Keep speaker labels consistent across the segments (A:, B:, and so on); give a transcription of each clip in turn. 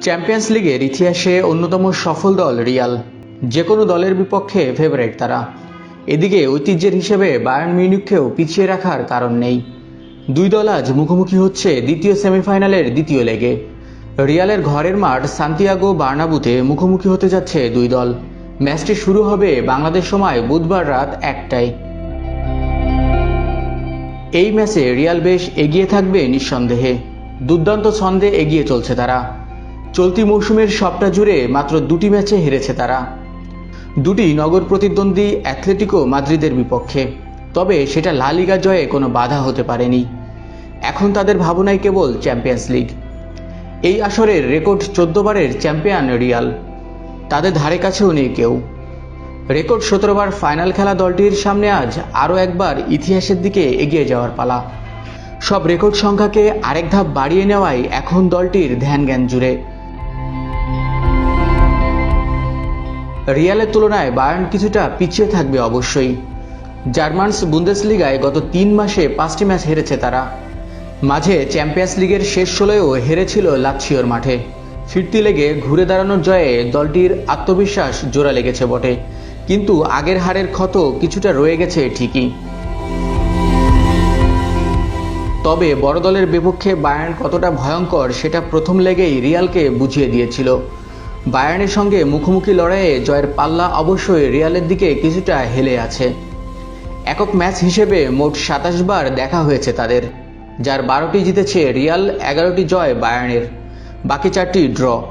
A: Champions লিগের ইতিহাসে অন্যতম সফল দল রিয়াল। যে কোনো দলের বিপক্ষে ফেভারিট তারা। এদিকে ঐতিহ্যের হিসেবে বায়ার্ন মিউনিককেও পিছিয়ে রাখার কারণ নেই। দুই দল আজ মুখোমুখি হচ্ছে দ্বিতীয় সেমিফাইনালের দ্বিতীয় লেগে। রিয়ালের ঘরের মাঠ সান্তিয়াগো বার্নাবুতে মুখোমুখি হতে যাচ্ছে দুই দল। ম্যাচটি শুরু হবে বাংলাদেশ সময় বুধবার রাত একটায়। এই ম্যাচে রিয়াল বেশ এগিয়ে থাকবে নিঃসন্দেহে। দুর্দান্ত ছন্দে এগিয়ে চলছে তারা। চলতি মৌসুমের সবটা জুড়ে মাত্র দুটি ম্যাচে হেরেছে তারা। দুটি নগর প্রতিদ্বন্দ্বী অ্যাথলেটিকো মাদ্রিদের বিপক্ষে। তবে সেটা লা লিগা জয়ে কোনো বাধা হতে পারেনি। এখন তাদের ভাবনাই কেবল চ্যাম্পিয়ন্স লিগ। এই আসরের রেকর্ড চোদ্দ বারের চ্যাম্পিয়ন রিয়াল। তাদের ধারে কাছেও নেই কেউ। রেকর্ড সতেরোবার ফাইনাল খেলা দলটির সামনে আজ আরও একবার ইতিহাসের দিকে এগিয়ে যাওয়ার পালা। সব রেকর্ড সংখ্যাকে আরেক ধাপ বাড়িয়ে নেওয়াই এখন দলটির ধ্যান জ্ঞান জুড়ে। রিয়ালের তুলনায় বায়ার্ন কিছুটা পিছিয়ে থাকবে অবশ্যই। জার্মানস বুন্দেসলিগায় গত তিন মাসে পাঁচটি ম্যাচ হেরেছে তারা। মাঝে চ্যাম্পিয়ন্স লিগের শেষ ষোলোয়ও হেরেছিল লাচ্ছিওর মাঠে। ফিরতি লেগে ঘুরে দাঁড়ানোর জয়ে দলটির আত্মবিশ্বাস জোড়া লেগেছে বটে। কিন্তু আগের হারের ক্ষত কিছুটা রয়ে গেছে ঠিকই। তবে বড় দলের বিপক্ষে বায়ার্ন কতটা ভয়ঙ্কর সেটা প্রথম লেগেই রিয়ালকে বুঝিয়ে দিয়েছিল। বায়ার্নের সঙ্গে মুখোমুখি লড়াইয়ে জয়ের পাল্লা অবশ্যই রিয়ালের দিকে কিছুটা হেলে আছে। একক ম্যাচ হিসেবে মোট সাতাশ বার দেখা হয়েছে তাদের, যার বারোটি জিতেছে রিয়াল, এগারোটি জয় বায়ার্নের। বাকি চারটি ড্র।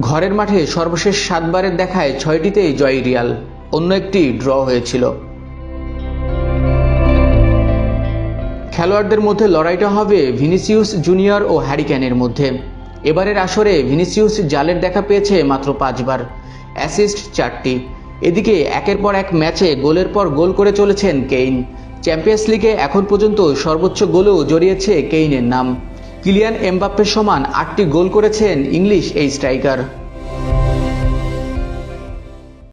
A: ঘরের মাঠে সর্বশেষ সাতবারের দেখায় ছয়টিতেই জয় রিয়াল, অন্য একটি ড্র হয়েছিল। খেলোয়াড়দের মধ্যে লড়াইটা হবে ভিনিসিউস জুনিয়র ও হ্যারিক্যানের মধ্যে। এবারের আসরে ভিনিসিউস জালের দেখা পেয়েছে মাত্র পাঁচবার, অ্যাসিস্ট চারটি। এদিকে একের পর এক ম্যাচে গোলের পর গোল করে চলেছেন কেইন। চ্যাম্পিয়ন্স লিগে এখন পর্যন্ত সর্বোচ্চ গোলেও জড়িয়েছে কেইনের নাম। কিলিয়ান এমবাপ্পের সমান আটটি গোল করেছেন ইংলিশ এই স্ট্রাইকার।